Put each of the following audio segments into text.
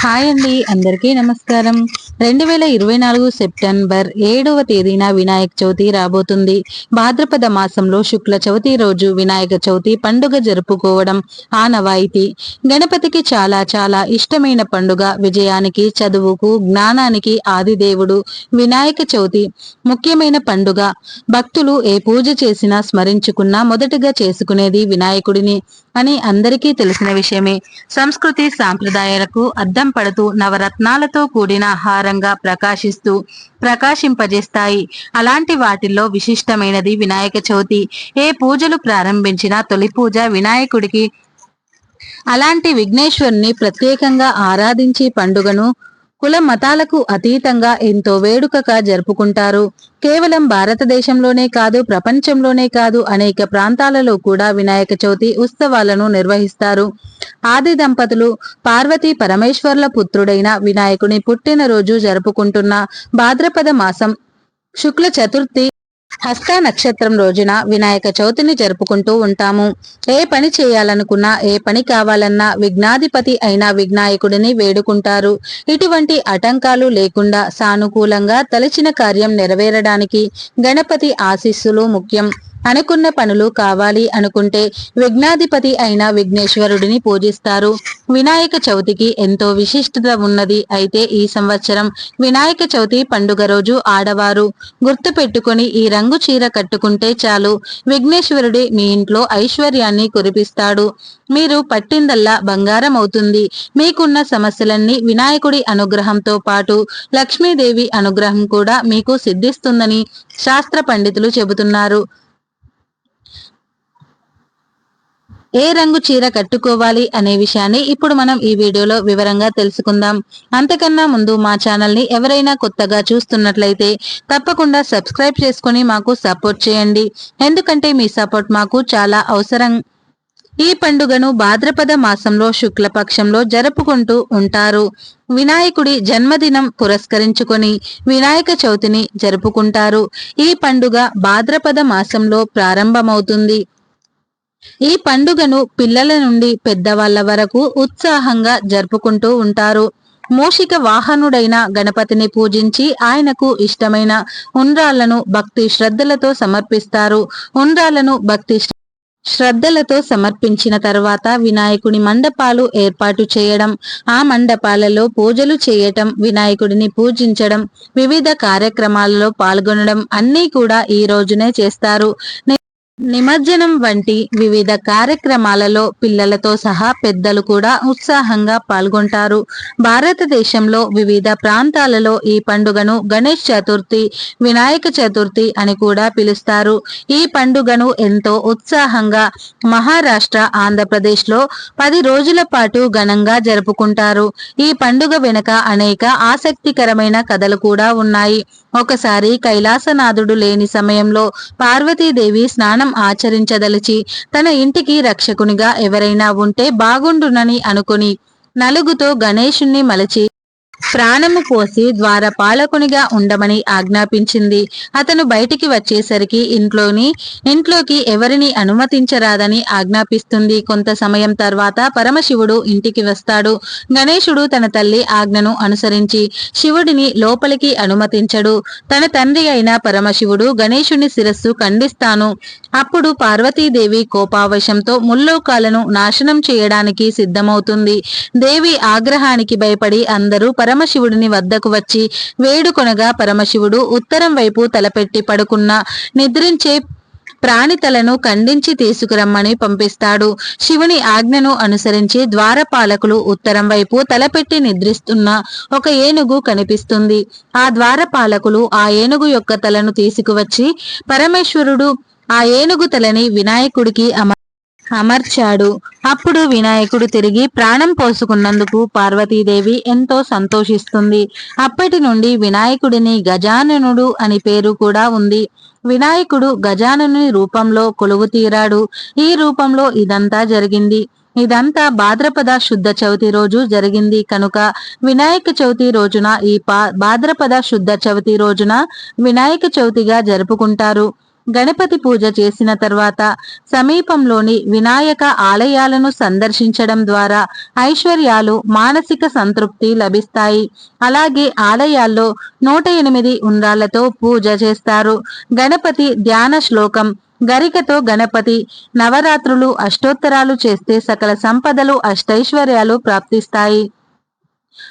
Hi అండి అందరికీ నమస్కారం. రెండు వేల ఇరవై నాలుగు సెప్టెంబర్ ఏడవ తేదీన వినాయక చవితి రాబోతుంది. భాద్రపద మాసంలో శుక్ల చవితి రోజు వినాయక చవితి పండుగ జరుపుకోవడం ఆనవాయితీ గణపతికి చాలా చాలా ఇష్టమైన పండుగ విజయానికి చదువుకు జ్ఞానానికి ఆదిదేవుడు వినాయక చవితి ముఖ్యమైన పండుగ. భక్తులు ఏ పూజ చేసినా స్మరించుకున్నా మొదటగా చేసుకునేది వినాయకుడిని అని అందరికీ తెలిసిన విషయమే. సంస్కృతి సాంప్రదాయాలకు అర్థం వర్షం పడుతూ నవరత్నాలతో కూడిన హారంగా ప్రకాశిస్తూ ప్రకాశింపజేస్తాయి. అలాంటి వాటిల్లో విశిష్టమైనది వినాయక చవితి. ఏ పూజలు ప్రారంభించినా తొలి పూజ వినాయకుడికి. అలాంటి విఘ్నేశ్వరుని ప్రత్యేకంగా ఆరాధించి పండుగను కుల మతాలకు అతీతంగా ఎంతో వేడుకగా జరుపుకుంటారు. కేవలం భారతదేశంలోనే కాదు ప్రపంచంలోనే కాదు అనేక ప్రాంతాలలో కూడా వినాయక చవితి ఉత్సవాలను నిర్వహిస్తారు. ఆది దంపతులు పార్వతీ పరమేశ్వర్ల పుత్రుడైన వినాయకుని పుట్టినరోజు జరుపుకుంటున్న భాద్రపద మాసం శుక్ల చతుర్థి హస్త నక్షత్రం రోజున వినాయక చవితిని జరుపుకుంటూ ఉంటాము. ఏ పని చేయాలనుకున్నా ఏ పని కావాలన్నా విఘ్నాధిపతి అయిన విఘ్నాయకుడిని వేడుకుంటారు. ఇటువంటి ఆటంకాలు లేకుండా సానుకూలంగా తలచిన కార్యం నెరవేరడానికి గణపతి ఆశీస్సులు ముఖ్యం. అనుకున్న పనులు కావాలి అనుకుంటే విఘ్నాధిపతి అయిన విఘ్నేశ్వరుడిని పూజిస్తారు. వినాయక చవితికి ఎంతో విశిష్టత ఉన్నది అయితే ఈ సంవత్సరం వినాయక చవితి పండుగ రోజు ఆడవారు. గుర్తు పెట్టుకుని ఈ రంగు చీర కట్టుకుంటే చాలు. విఘ్నేశ్వరుడి మీ ఇంట్లో ఐశ్వర్యాన్ని కురిపిస్తాడు. మీరు పట్టిందల్లా బంగారం అవుతుంది మీకున్న సమస్యలన్నీ వినాయకుడి అనుగ్రహంతో పాటు లక్ష్మీదేవి అనుగ్రహం కూడా మీకు సిద్ధిస్తుందని శాస్త్ర పండితులు చెబుతున్నారు. ఏ రంగు చీర కట్టుకోవాలి అనే విషయాన్ని ఇప్పుడు మనం ఈ వీడియోలో వివరంగా తెలుసుకుందాం. అంతకన్నా ముందు మా ఛానల్ని ఎవరైనా కొత్తగా చూస్తున్నట్లయితే తప్పకుండా సబ్స్క్రైబ్ చేసుకుని మాకు సపోర్ట్ చేయండి. ఎందుకంటే మీ సపోర్ట్ మాకు చాలా అవసరం. ఈ పండుగను భాద్రపద మాసంలో శుక్లపక్షంలో జరుపుకుంటూ ఉంటారు. వినాయకుడి జన్మదినం పురస్కరించుకొని వినాయక చవితిని జరుపుకుంటారు. ఈ పండుగ భాద్రపద మాసంలో ప్రారంభమవుతుంది. ఈ పండుగను పిల్లల నుండి పెద్దవాళ్ళ వరకు ఉత్సాహంగా జరుపుకుంటూ ఉంటారు. మూషిక వాహనుడైన గణపతిని పూజించి ఆయనకు ఇష్టమైన ఉండ్రాళ్ళను భక్తి శ్రద్ధలతో సమర్పిస్తారు. ఉండ్రాళ్ళను భక్తి శ్రద్ధలతో సమర్పించిన తర్వాత వినాయకుడి మండపాలు ఏర్పాటు చేయడం ఆ మండపాలలో పూజలు చేయటం వినాయకుడిని పూజించడం వివిధ కార్యక్రమాలలో పాల్గొనడం అన్నీ కూడా ఈ రోజునే చేస్తారు. నిమజ్జనం వంటి వివిధ కార్యక్రమాలలో పిల్లలతో సహా పెద్దలు కూడా ఉత్సాహంగా పాల్గొంటారు. భారతదేశంలో వివిధ ప్రాంతాలలో ఈ పండుగను గణేష్ చతుర్థి వినాయక చతుర్థి అని కూడా పిలుస్తారు. ఈ పండుగను ఎంతో ఉత్సాహంగా మహారాష్ట్ర ఆంధ్రప్రదేశ్లో పది రోజుల పాటు ఘనంగా జరుపుకుంటారు. ఈ పండుగ వెనుక అనేక ఆసక్తికరమైన కథలు కూడా ఉన్నాయి. ఒకసారి కైలాసనాథుడు లేని సమయంలో పార్వతీదేవి స్నానం ఆచరించదలిచి తన ఇంటికి రక్షకునిగా ఎవరైనా ఉంటే బాగుండునని అనుకుని నలుగుతో గణేషుణ్ణి మలచి ప్రాణము పోసి ద్వారపాలకునిగా ఉండమని ఆజ్ఞాపించింది. అతను బయటికి వచ్చేసరికి ఇంట్లోని ఇంట్లోకి ఎవరిని అనుమతించరాదని ఆజ్ఞాపిస్తుంది. కొంత సమయం తర్వాత పరమశివుడు ఇంటికి వస్తాడు. గణేశుడు తన తల్లి ఆజ్ఞను అనుసరించి శివుడిని లోపలికి అనుమతించడు. తన తండ్రి అయిన పరమశివుడు గణేశుని శిరస్సు ఖండిస్తాను. అప్పుడు పార్వతీదేవి కోపావశంతో ముల్లోకాలను నాశనం చేయడానికి సిద్ధమవుతుంది. దేవి ఆగ్రహానికి భయపడి అందరూ పరమశివుడిని వద్దకు వచ్చి వేడుకొనగా పరమశివుడు ఉత్తరం వైపు తలపెట్టి పడుకున్న నిద్రించే ప్రాణితలను ఖండించి తీసుకురమ్మని పంపిస్తాడు. శివుని ఆజ్ఞను అనుసరించి ద్వారపాలకులు ఉత్తరం వైపు తలపెట్టి నిద్రిస్తున్న ఒక ఏనుగు కనిపిస్తుంది. ఆ ద్వారపాలకులు ఆ ఏనుగు యొక్క తలను తీసుకువచ్చి పరమేశ్వరుడు ఆ ఏనుగు తలని వినాయకుడికి అమ అమర్చాడు. అప్పుడు వినాయకుడు తిరిగి ప్రాణం పోసుకున్నందుకు పార్వతీదేవి ఎంతో సంతోషిస్తుంది. అప్పటి నుండి వినాయకుడిని గజాననుడు అని పేరు కూడా ఉంది. వినాయకుడు గజాననుని రూపంలో కొలువు తీరాడు. ఈ రూపంలో ఇదంతా జరిగింది. ఇదంతా భాద్రపద శుద్ధ చవితి రోజు జరిగింది కనుక వినాయక చవితి రోజున ఈ భాద్రపద శుద్ధ చవితి రోజున వినాయక చవితిగా జరుపుకుంటారు. గణపతి పూజ చేసిన తర్వాత సమీపంలోని వినాయక ఆలయాలను సందర్శించడం ద్వారా ఐశ్వర్యాలు మానసిక సంతృప్తి లభిస్తాయి. అలాగే ఆలయాల్లో నూట ఎనిమిది ఉండ్రాళ్ళతో పూజ చేస్తారు. గణపతి ధ్యాన శ్లోకం గరికతో గణపతి నవరాత్రులు అష్టోత్తరాలు చేస్తే సకల సంపదలు అష్టైశ్వర్యాలు ప్రాప్తిస్తాయి.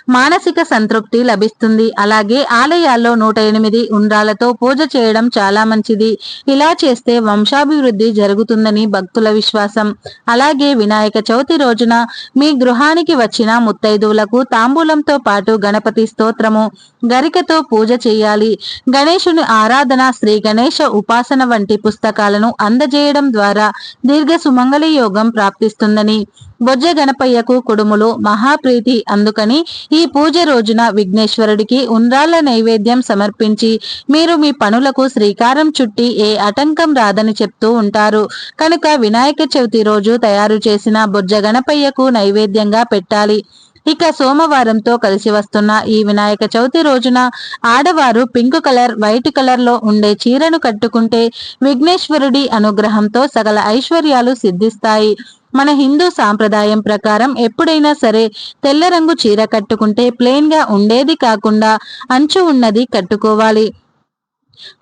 మానసిక సంతృప్తి లభిస్తుంది. అలాగే ఆలయాల్లో నూట ఎనిమిది ఉండ్రాలతో పూజ చేయడం చాలా మంచిది. ఇలా చేస్తే వంశాభివృద్ధి జరుగుతుందని భక్తుల విశ్వాసం. అలాగే వినాయక చవితి రోజున మీ గృహానికి వచ్చిన ముత్తైదువులకు తాంబూలంతో పాటు గణపతి స్తోత్రము గరికతో పూజ చేయాలి. గణేశుని ఆరాధన శ్రీ గణేశ ఉపాసన వంటి పుస్తకాలను అందజేయడం ద్వారా దీర్ఘ సుమంగళి యోగం ప్రాప్తిస్తుందని బొజ్జ గణపయ్యకు కుడుములు మహాప్రీతి అందుకని ఈ పూజ రోజున విఘ్నేశ్వరుడికి ఉండ్రాళ్ళ నైవేద్యం సమర్పించి మీరు మీ పనులకు శ్రీకారం చుట్టి ఏ ఆటంకం రాదని చెప్తూ ఉంటారు. కనుక వినాయక చవితి రోజు తయారు చేసిన బొజ్జ గణపయ్యకు నైవేద్యంగా పెట్టాలి. ఇక సోమవారంతో కలిసి వస్తున్న ఈ వినాయక చవితి రోజున ఆడవారు పింక్ కలర్ వైట్ కలర్లో ఉండే చీరను కట్టుకుంటే విఘ్నేశ్వరుడి అనుగ్రహంతో సకల ఐశ్వర్యాలు సిద్ధిస్తాయి. మన హిందూ సాంప్రదాయం ప్రకారం ఎప్పుడైనా సరే తెల్ల రంగు చీర కట్టుకుంటే ప్లెయిన్గా ఉండేది కాకుండా అంచు ఉన్నది కట్టుకోవాలి.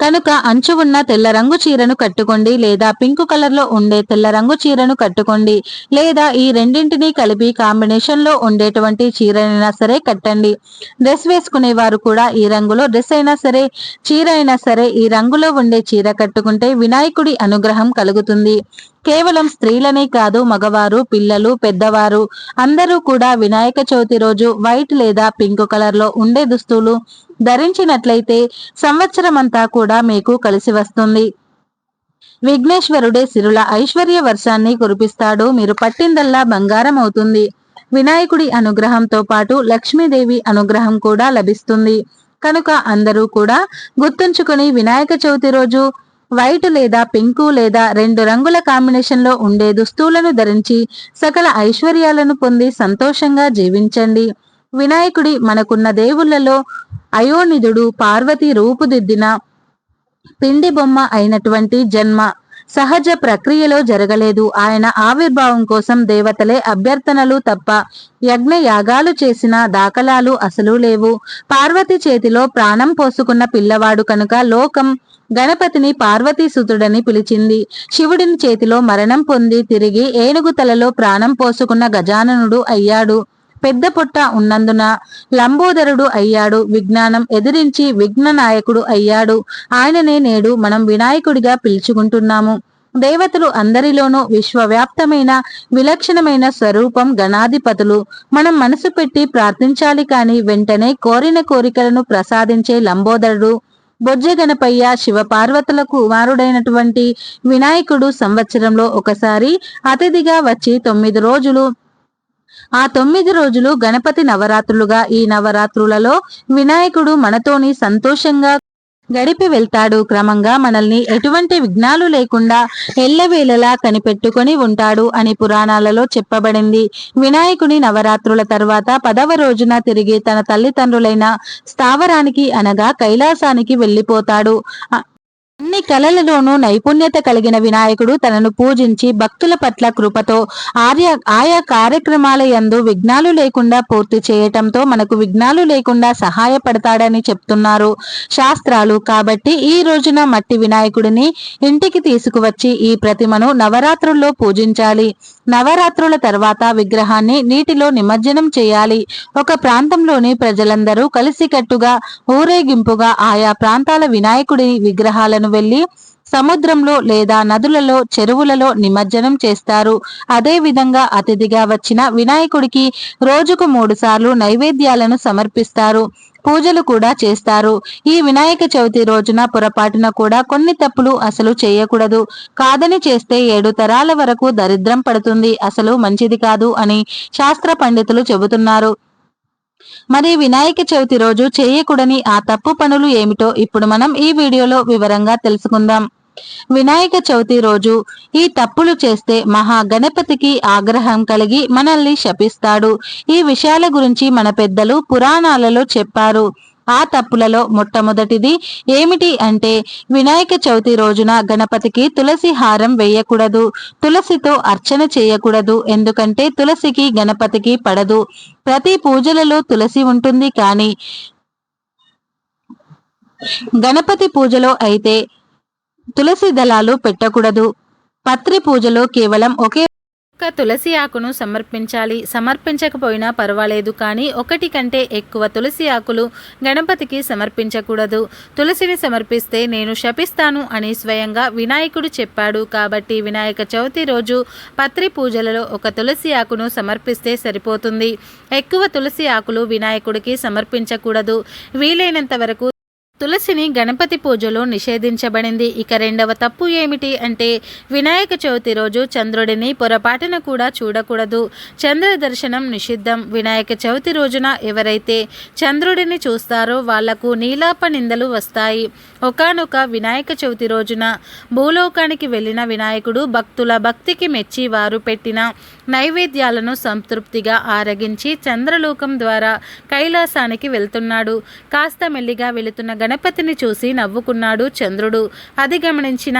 కనుక అంచు ఉన్న తెల్ల రంగు చీరను కట్టుకోండి లేదా పింక్ కలర్లో ఉండే తెల్ల రంగు చీరను కట్టుకోండి లేదా ఈ రెండింటినీ కలిపి కాంబినేషన్లో ఉండేటువంటి చీరనైనా సరే కట్టండి. డ్రెస్ వేసుకునే వారు కూడా ఈ రంగులో డ్రెస్ అయినా సరే చీర అయినా సరే ఈ రంగులో ఉండే చీర కట్టుకుంటే వినాయకుడి అనుగ్రహం కలుగుతుంది. కేవలం స్త్రీలనే కాదు మగవారు పిల్లలు పెద్దవారు అందరూ కూడా వినాయక చవితి రోజు వైట్ లేదా పింక్ కలర్లో ఉండే దుస్తులు ధరించినట్లయితే సంవత్సరమంతా కూడా మీకు కలిసి వస్తుంది. విఘ్నేశ్వరుడే సిరుల ఐశ్వర్య వర్షాన్ని కురిపిస్తాడు. మీరు పట్టిందల్లా బంగారం అవుతుంది. వినాయకుడి అనుగ్రహంతో పాటు లక్ష్మీదేవి అనుగ్రహం కూడా లభిస్తుంది. కనుక అందరూ కూడా గుర్తుంచుకుని వినాయక చవితి రోజు వైట్ లేదా పింకు లేదా రెండు రంగుల కాంబినేషన్లో ఉండే దుస్తులను ధరించి సకల ఐశ్వర్యాలను పొంది సంతోషంగా జీవించండి. వినాయకుడి మనకున్న దేవుళ్ళలో అయోనిధుడు పార్వతి రూపుదిద్దిన పిండి బొమ్మ అయినటువంటి జన్మ సహజ ప్రక్రియలో జరగలేదు. ఆయన ఆవిర్భావం కోసం దేవతలే అభ్యర్థనలు తప్ప యజ్ఞ యాగాలు చేసిన దాఖలాలు అసలు లేవు. పార్వతి చేతిలో ప్రాణం పోసుకున్న పిల్లవాడు కనుక లోకం గణపతిని పార్వతీసుతుడని పిలిచింది. శివుడిని చేతిలో మరణం పొంది తిరిగి ఏనుగు తలలో ప్రాణం పోసుకున్న గజాననుడు అయ్యాడు. పెద్ద పొట్ట ఉన్నందున లంబోదరుడు అయ్యాడు విజ్ఞానం ఎదిరించి విఘ్న నాయకుడు అయ్యాడు. ఆయననే నేడు మనం వినాయకుడిగా పిలుచుకుంటున్నాము. దేవతలు అందరిలోనూ విశ్వవ్యాప్తమైన విలక్షణమైన స్వరూపం గణాధిపతులు. మనం మనసు పెట్టి ప్రార్థించాలి కాని వెంటనే కోరిన కోరికలను ప్రసాదించే లంబోదరుడు. బొజ్జ గణపయ్య శివపార్వతుల కుమారుడైనటువంటి వినాయకుడు సంవత్సరంలో ఒకసారి అతిథిగా వచ్చి తొమ్మిది రోజులు ఆ తొమ్మిది రోజులు గణపతి నవరాత్రులుగా ఈ నవరాత్రులలో వినాయకుడు మనతోని సంతోషంగా గడిపి వెళ్తాడు. క్రమంగా మనల్ని ఎటువంటి విఘ్నాలు లేకుండా ఎల్లవేళలా కనిపెట్టుకొని ఉంటాడు అని పురాణాలలో చెప్పబడింది. వినాయకుని నవరాత్రుల తర్వాత పదవ రోజున తిరిగి తన తల్లిదండ్రులైన స్థావరానికి అనగా కైలాసానికి వెళ్ళిపోతాడు అన్ని కళలలోనూ నైపుణ్యత కలిగిన వినాయకుడు తనను పూజించి భక్తుల పట్ల కృపతో ఆర్య ఆయా కార్యక్రమాల యందు విఘ్నాలు లేకుండా పూర్తి చేయటంతో మనకు విఘ్నాలు లేకుండా సహాయపడతాడని చెప్తున్నారు శాస్త్రాలు. కాబట్టి ఈ రోజున మట్టి వినాయకుడిని ఇంటికి తీసుకువచ్చి ఈ ప్రతిమను నవరాత్రుల్లో పూజించాలి. నవరాత్రుల తర్వాత విగ్రహాన్ని నీటిలో నిమజ్జనం చేయాలి. ఒక ప్రాంతంలోని ప్రజలందరూ కలిసికట్టుగా ఊరేగింపుగా ఆయా ప్రాంతాల వినాయకుడి విగ్రహాలను వెళ్ళి సముద్రంలో లేదా నదులలో చెరువులలో నిమజ్జనం చేస్తారు. అదే విధంగా అతిథిగా వచ్చిన వినాయకుడికి రోజుకు మూడు సార్లు నైవేద్యాలను సమర్పిస్తారు. పూజలు కూడా చేస్తారు. ఈ వినాయక చవితి రోజున పొరపాటున కూడా కొన్ని తప్పులు అసలు చేయకూడదు. కాదని చేస్తే ఏడు తరాల వరకు దరిద్రం పడుతుంది. అసలు మంచిది కాదు అని శాస్త్ర పండితులు చెబుతున్నారు. మరి వినాయక చవితి రోజు చేయకూడని ఆ తప్పు పనులు ఏమిటో ఇప్పుడు మనం ఈ వీడియోలో వివరంగా తెలుసుకుందాం. వినాయక చవితి రోజు ఈ తప్పులు చేస్తే మహా గణపతికి ఆగ్రహం కలిగి మనల్ని శపిస్తాడు. ఈ విషయాల గురించి మన పెద్దలు పురాణాలలో చెప్పారు. ఆ తప్పులలో మొట్టమొదటిది ఏమిటి అంటే వినాయక చవితి రోజున గణపతికి తులసి హారం వేయకూడదు తులసితో అర్చన చేయకూడదు ఎందుకంటే తులసికి గణపతికి పడదు. ప్రతి పూజలలో తులసి ఉంటుంది కానీ గణపతి పూజలో అయితే తులసి దళాలు పెట్టకూడదు. పత్రి పూజలో కేవలం ఒకే ఒక తులసి ఆకును సమర్పించాలి. సమర్పించకపోయినా పర్వాలేదు కానీ ఒకటి కంటే ఎక్కువ తులసి ఆకులు గణపతికి సమర్పించకూడదు. తులసిని సమర్పిస్తే నేను శపిస్తాను అని స్వయంగా వినాయకుడు చెప్పాడు. కాబట్టి వినాయక చవితి రోజు పత్రి పూజలలో ఒక తులసి ఆకును సమర్పిస్తే సరిపోతుంది. ఎక్కువ తులసి ఆకులు వినాయకుడికి సమర్పించకూడదు. వీలైనంత వరకు తులసిని గణపతి పూజలో నిషేధించబడింది. ఇక రెండవ తప్పు ఏమిటి అంటే వినాయక చవితి రోజు చంద్రుడిని పొరపాటున కూడా చూడకూడదు. చంద్ర దర్శనం నిషిద్ధం. వినాయక చవితి రోజున ఎవరైతే చంద్రుడిని చూస్తారో వాళ్ళకు నీలాప నిందలు వస్తాయి. ఒకనొక వినాయక చవితి రోజున భూలోకానికి వెళ్ళిన వినాయకుడు భక్తుల భక్తికి మెచ్చి వారు పెట్టిన నైవేద్యాలను సంతృప్తిగా ఆరగించి చంద్రలోకం ద్వారా కైలాసానికి వెళ్తున్నాడు. కాస్త మెల్లిగా వెళుతున్న గణపతిని చూసి నవ్వుకున్నాడు చంద్రుడు. అది గమనించిన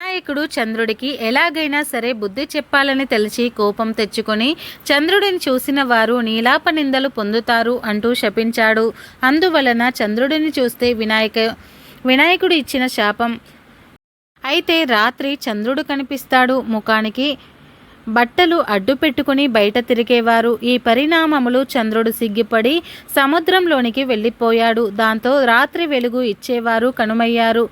వినాయకుడు చంద్రుడికి ఎలాగైనా సరే బుద్ధి చెప్పాలని తెలిసి కోపం తెచ్చుకొని చంద్రుడిని చూసిన వారు నీలాప నిందలు పొందుతారు అంటూ శపించాడు. అందువలన చంద్రుడిని చూస్తే వినాయక వినాయకుడు ఇచ్చిన శాపం. అయితే రాత్రి చంద్రుడు కనిపిస్తాడు. ముఖానికి బట్టలు అడ్డు పెట్టుకుని బయట తిరిగేవారు. ఈ పరిణామములు చంద్రుడు సిగ్గిపడి సముద్రంలోనికి వెళ్ళిపోయాడు. దాంతో రాత్రి వెలుగు ఇచ్చేవారు కనుమయ్యారు.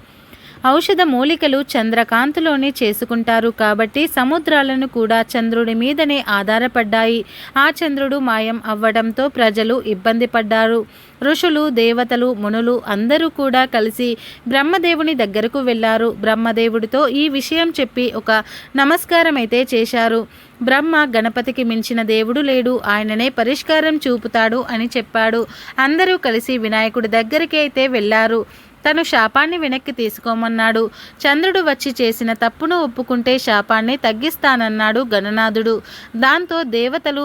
ఔషధ మూలికలు చంద్రకాంతిలోనే చేసుకుంటారు కాబట్టి సముద్రాలను కూడా చంద్రుడి మీదనే ఆధారపడ్డాయి. ఆ చంద్రుడు మాయం అవ్వడంతో ప్రజలు ఇబ్బంది పడ్డారు. ఋషులు దేవతలు మునులు అందరూ కూడా కలిసి బ్రహ్మదేవుని దగ్గరకు వెళ్ళారు బ్రహ్మదేవుడితో ఈ విషయం చెప్పి ఒక నమస్కారం అయితే చేశారు. బ్రహ్మ గణపతికి మించిన దేవుడు లేడు. ఆయననే పరిష్కారం చూపుతాడు అని చెప్పాడు. అందరూ కలిసి వినాయకుడి దగ్గరికి అయితే వెళ్ళారు తను శాపాన్ని వెనక్కి తీసుకోమన్నాడు. చంద్రుడు వచ్చి చేసిన తప్పును ఒప్పుకుంటే శాపాన్ని తగ్గిస్తానన్నాడు గణనాథుడు. దాంతో దేవతలు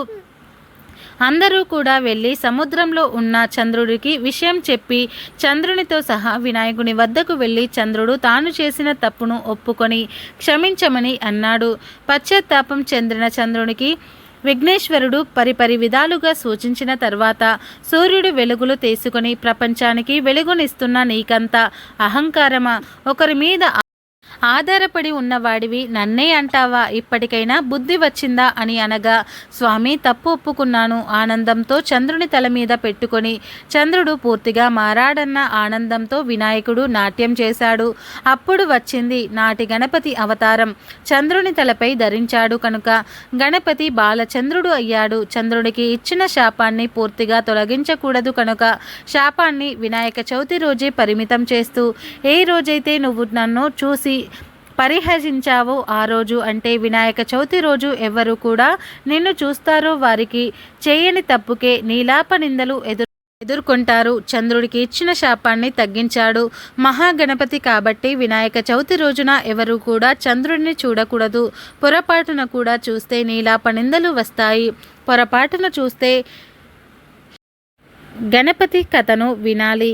అందరూ కూడా వెళ్ళి సముద్రంలో ఉన్న చంద్రుడికి విషయం చెప్పి చంద్రునితో సహా వినాయకుని వద్దకు వెళ్ళి చంద్రుడు తాను చేసిన తప్పును ఒప్పుకొని క్షమించమని అన్నాడు. పశ్చాత్తాపం చెందిన చంద్రునికి విఘ్నేశ్వరుడు పరిపరి విధాలుగా సూచించిన తర్వాత సూర్యుడు వెలుగులు తీసుకుని ప్రపంచానికి వెలుగునిస్తున్న నీకంతా అహంకారమా? ఒకరి మీద ఆధారపడి ఉన్నవాడివి నన్నే అంటావా? ఇప్పటికైనా బుద్ధి వచ్చిందా? అని అనగా స్వామి తప్పు ఒప్పుకున్నాను. ఆనందంతో చంద్రుని తల మీద పెట్టుకొని చంద్రుడు పూర్తిగా మారాడన్న ఆనందంతో వినాయకుడు నాట్యం చేశాడు. అప్పుడు వచ్చింది నాటి గణపతి అవతారం. చంద్రుని తలపై ధరించాడు కనుక గణపతి బాలచంద్రుడు అయ్యాడు. చంద్రుడికి ఇచ్చిన శాపాన్ని పూర్తిగా తొలగించకూడదు కనుక శాపాన్ని వినాయక చవితి రోజే పరిమితం చేస్తూ ఏ రోజైతే నువ్వు నన్ను చూసి పరిహసించావు ఆ రోజు అంటే వినాయక చవితి రోజు ఎవరు కూడా నిన్ను చూస్తారో వారికి చేయని తప్పుకే నీలాప నిందలు ఎదురు ఎదుర్కొంటారు. చంద్రుడికి ఇచ్చిన శాపాన్ని తగ్గించాడు. మహాగణపతి కాబట్టి వినాయక చవితి రోజున ఎవరు కూడా చంద్రుడిని చూడకూడదు. పొరపాటున కూడా చూస్తే నీలాప నిందలు వస్తాయి. పొరపాటున చూస్తే గణపతి కథను వినాలి.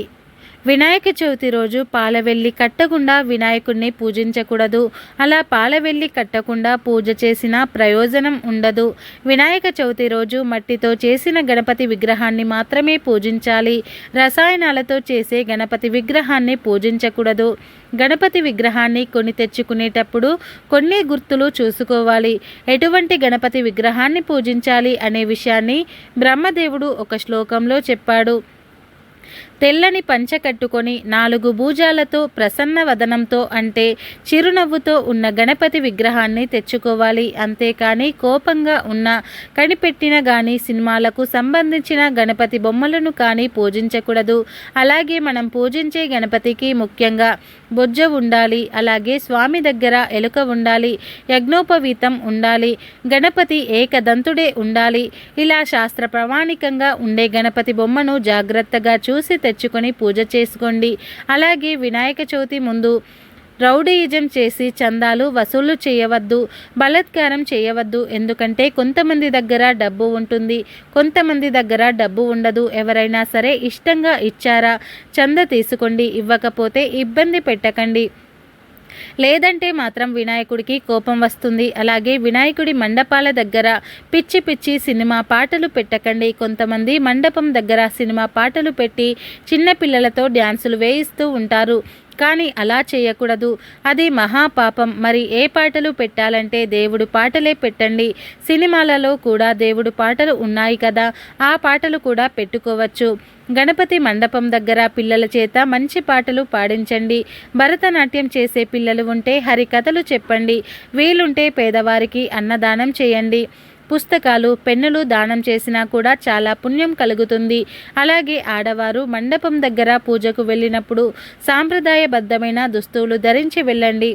వినాయక చవితి రోజు పాలవెల్లి కట్టకుండా వినాయకుడిని పూజించకూడదు. అలా పాలవెల్లి కట్టకుండా పూజ చేసిన ప్రయోజనం ఉండదు. వినాయక చవితి రోజు మట్టితో చేసిన గణపతి విగ్రహాన్ని మాత్రమే పూజించాలి. రసాయనాలతో చేసే గణపతి విగ్రహాన్ని పూజించకూడదు. గణపతి విగ్రహాన్ని కొని తెచ్చుకునేటప్పుడు కొన్ని గుర్తులు చూసుకోవాలి. ఎటువంటి గణపతి విగ్రహాన్ని పూజించాలి అనే విషయాన్ని బ్రహ్మదేవుడు ఒక శ్లోకంలో చెప్పాడు. తెల్లని పంచ కట్టుకొని నాలుగు భూజాలతో ప్రసన్న వదనంతో అంటే చిరునవ్వుతో ఉన్న గణపతి విగ్రహాన్ని తెచ్చుకోవాలి. అంతేకాని కోపంగా ఉన్న కనిపెట్టిన గాని సినిమాలకు సంబంధించిన గణపతి బొమ్మలను కానీ పూజించకూడదు. అలాగే మనం పూజించే గణపతికి ముఖ్యంగా బొజ్జ ఉండాలి అలాగే స్వామి దగ్గర ఎలుక ఉండాలి యజ్ఞోపవీతం ఉండాలి గణపతి ఏకదంతుడే ఉండాలి. ఇలా శాస్త్ర ప్రామాణికంగా ఉండే గణపతి బొమ్మను జాగ్రత్తగా చూసి తెచ్చుకొని పూజ చేసుకోండి. అలాగే వినాయక చవితి ముందు రౌడీయిజం చేసి చందాలు వసూలు చేయవద్దు బలాత్కారం చేయవద్దు. ఎందుకంటే కొంతమంది దగ్గర డబ్బు ఉంటుంది కొంతమంది దగ్గర డబ్బు ఉండదు. ఎవరైనా సరే ఇష్టంగా ఇచ్చారా చంద తీసుకోండి. ఇవ్వకపోతే ఇబ్బంది పెట్టకండి. లేదంటే మాత్రం వినాయకుడికి కోపం వస్తుంది. అలాగే వినాయకుడి మండపాల దగ్గర పిచ్చి పిచ్చి సినిమా పాటలు పెట్టకండి. కొంతమంది మండపం దగ్గర సినిమా పాటలు పెట్టి చిన్న పిల్లలతో డ్యాన్సులు వేయిస్తూ ఉంటారు. కానీ అలా చేయకూడదు. అది మహాపాపం. మరి ఏ పాటలు పెట్టాలంటే దేవుడు పాటలే పెట్టండి. సినిమాలలో కూడా దేవుడు పాటలు ఉన్నాయి కదా. ఆ పాటలు కూడా పెట్టుకోవచ్చు. గణపతి మండపం దగ్గర పిల్లల చేత మంచి పాటలు పాడించండి. భరతనాట్యం చేసే పిల్లలు ఉంటే హరికథలు చెప్పండి. వీలుంటే పేదవారికి అన్నదానం చేయండి. పుస్తకాలు పెన్నులు దానం చేసినా కూడా చాలా పుణ్యం కలుగుతుంది. అలాగే ఆడవారు మండపం దగ్గర పూజకు వెళ్ళినప్పుడు సాంప్రదాయబద్ధమైన దుస్తువులు ధరించి వెళ్ళండి.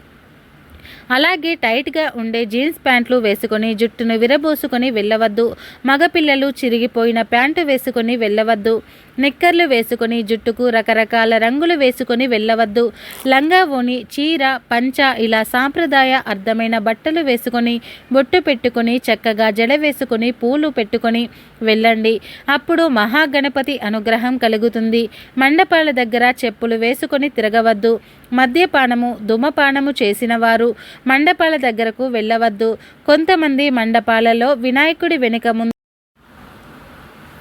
అలాగే టైట్గా ఉండే జీన్స్ ప్యాంట్లు వేసుకొని జుట్టును విరబోసుకొని వెళ్ళవద్దు. మగపిల్లలు చిరిగిపోయిన ప్యాంటు వేసుకొని వెళ్ళవద్దు. నిక్కర్లు వేసుకొని జుట్టుకు రకరకాల రంగులు వేసుకొని వెళ్ళవద్దు. లంగా చీర పంచ ఇలా సాంప్రదాయ అర్థమైన బట్టలు వేసుకొని బొట్టు పెట్టుకొని చక్కగా జడ వేసుకొని పూలు పెట్టుకొని వెళ్ళండి. అప్పుడు మహాగణపతి అనుగ్రహం కలుగుతుంది. మండపాల దగ్గర చెప్పులు వేసుకొని తిరగవద్దు. మద్యపానము ధూమపానము చేసిన వారు మండపాల దగ్గరకు వెళ్ళవద్దు. కొంతమంది మండపాలలో వినాయకుడి వెనుక ముందు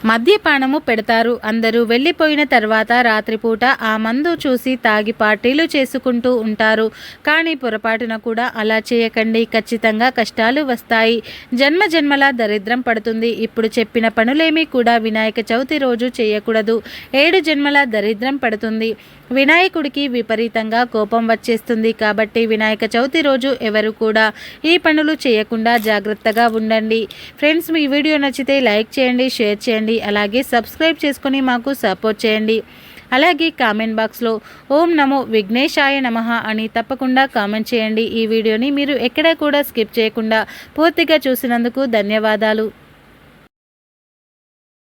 మద్యపానము పెడతారు. అందరూ వెళ్ళిపోయిన తర్వాత రాత్రిపూట ఆ మందు చూసి తాగి పార్టీలు చేసుకుంటూ ఉంటారు. కానీ పొరపాటున కూడా అలా చేయకండి. ఖచ్చితంగా కష్టాలు వస్తాయి. జన్మ జన్మల దరిద్రం పడుతుంది. ఇప్పుడు చెప్పిన పనులేమీ కూడా వినాయక చవితి రోజు చేయకూడదు. ఏడు జన్మల దరిద్రం పడుతుంది. వినాయకుడికి విపరీతంగా కోపం వచ్చేస్తుంది. కాబట్టి వినాయక చవితి రోజు ఎవరు కూడా ఈ పనులు చేయకుండా జాగ్రత్తగా ఉండండి. ఫ్రెండ్స్ మీ వీడియో నచ్చితే లైక్ చేయండి షేర్ చేయండి. అలాగే సబ్స్క్రైబ్ చేసుకొని మాకు సపోర్ట్ చేయండి. అలాగే కామెంట్ బాక్స్లో ఓం నమో విఘ్నేశాయ నమః అని తప్పకుండా కామెంట్ చేయండి. ఈ వీడియోని మీరు ఎక్కడా కూడా స్కిప్ చేయకుండా పూర్తిగా చూసినందుకు ధన్యవాదాలు.